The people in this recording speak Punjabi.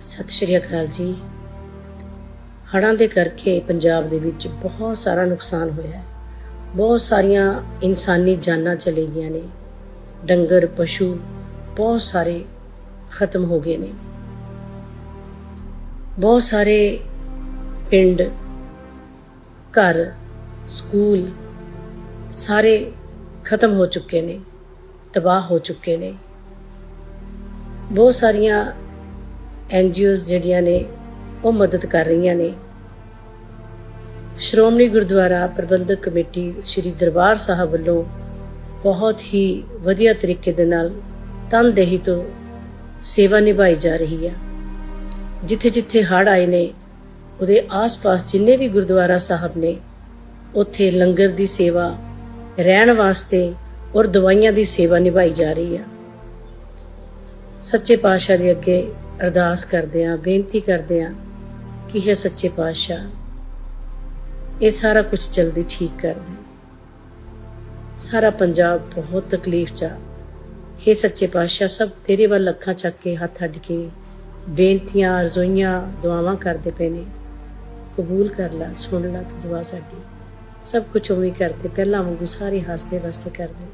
ਸਤਿ ਸ਼੍ਰੀ ਅਕਾਲ ਜੀ। ਹੜ੍ਹਾਂ ਦੇ ਕਰਕੇ ਪੰਜਾਬ ਦੇ ਵਿੱਚ ਬਹੁਤ ਸਾਰਾ ਨੁਕਸਾਨ ਹੋਇਆ ਹੈ। ਬਹੁਤ ਸਾਰੀਆਂ ਇਨਸਾਨੀ ਜਾਨਾਂ ਚਲੇ ਗਈਆਂ ਨੇ। ਡੰਗਰ, ਪਸ਼ੂ ਬਹੁਤ ਸਾਰੇ ਖਤਮ ਹੋ ਗਏ ਨੇ। ਬਹੁਤ ਸਾਰੇ ਪਿੰਡ, ਘਰ, ਸਕੂਲ ਸਾਰੇ ਖਤਮ ਹੋ ਚੁੱਕੇ ਨੇ, ਤਬਾਹ ਹੋ ਚੁੱਕੇ ਨੇ। ਬਹੁਤ ਸਾਰੀਆਂ ਐਨ ਜਿਹੜੀਆਂ ਨੇ, ਉਹ ਮਦਦ ਕਰ ਰਹੀਆਂ ਨੇ। ਸ਼੍ਰੋਮਣੀ ਗੁਰਦੁਆਰਾ ਪ੍ਰਬੰਧਕ ਕਮੇਟੀ ਸ੍ਰੀ ਦਰਬਾਰ ਸਾਹਿਬ ਵੱਲੋਂ ਬਹੁਤ ਹੀ ਵਧੀਆ ਤਰੀਕੇ ਦੇ ਨਾਲ ਤਨਦੇਹੀ ਤੋਂ ਸੇਵਾ ਨਿਭਾਈ ਜਾ ਰਹੀ ਹੈ। ਜਿੱਥੇ ਜਿੱਥੇ ਹੜ੍ਹ ਆਏ ਨੇ, ਉਹਦੇ ਆਸ-ਪਾਸ ਜਿੰਨੇ ਵੀ ਗੁਰਦੁਆਰਾ ਸਾਹਿਬ ਨੇ, ਉੱਥੇ ਲੰਗਰ ਦੀ ਸੇਵਾ, ਰਹਿਣ ਵਾਸਤੇ ਔਰ ਦਵਾਈਆਂ ਦੀ ਸੇਵਾ ਨਿਭਾਈ ਜਾ ਰਹੀ ਹੈ। ਸੱਚੇ ਪਾਤਸ਼ਾਹ ਦੇ ਅੱਗੇ ਅਰਦਾਸ ਕਰਦੇ ਹਾਂ, ਬੇਨਤੀ ਕਰਦੇ ਹਾਂ ਕਿ ਹੈ ਸੱਚੇ ਪਾਤਸ਼ਾਹ, ਇਹ ਸਾਰਾ ਕੁਝ ਜਲਦੀ ਠੀਕ ਕਰ ਦੇ। ਸਾਰਾ ਪੰਜਾਬ ਬਹੁਤ ਤਕਲੀਫ 'ਚ ਆ। ਹੈ ਸੱਚੇ ਪਾਤਸ਼ਾਹ, ਸਭ ਤੇਰੇ ਵੱਲ ਅੱਖਾਂ ਚੱਕ ਕੇ, ਹੱਥ ਅੱਡ ਕੇ ਬੇਨਤੀਆਂ, ਅਰਜ਼ੋਈਆਂ, ਦੁਆਵਾਂ ਕਰਦੇ ਪਏ ਨੇ। ਕਬੂਲ ਕਰ ਲੈ, ਸੁਣ ਲੈ ਤੂੰ ਦੁਆ ਸਾਡੀ। ਸਭ ਕੁਝ ਉਵੇਂ ਕਰਦੇ, ਪਹਿਲਾਂ ਵਾਂਗੂ ਸਾਰੇ ਹੱਸਦੇ ਵਸਦੇ ਕਰਦੇ।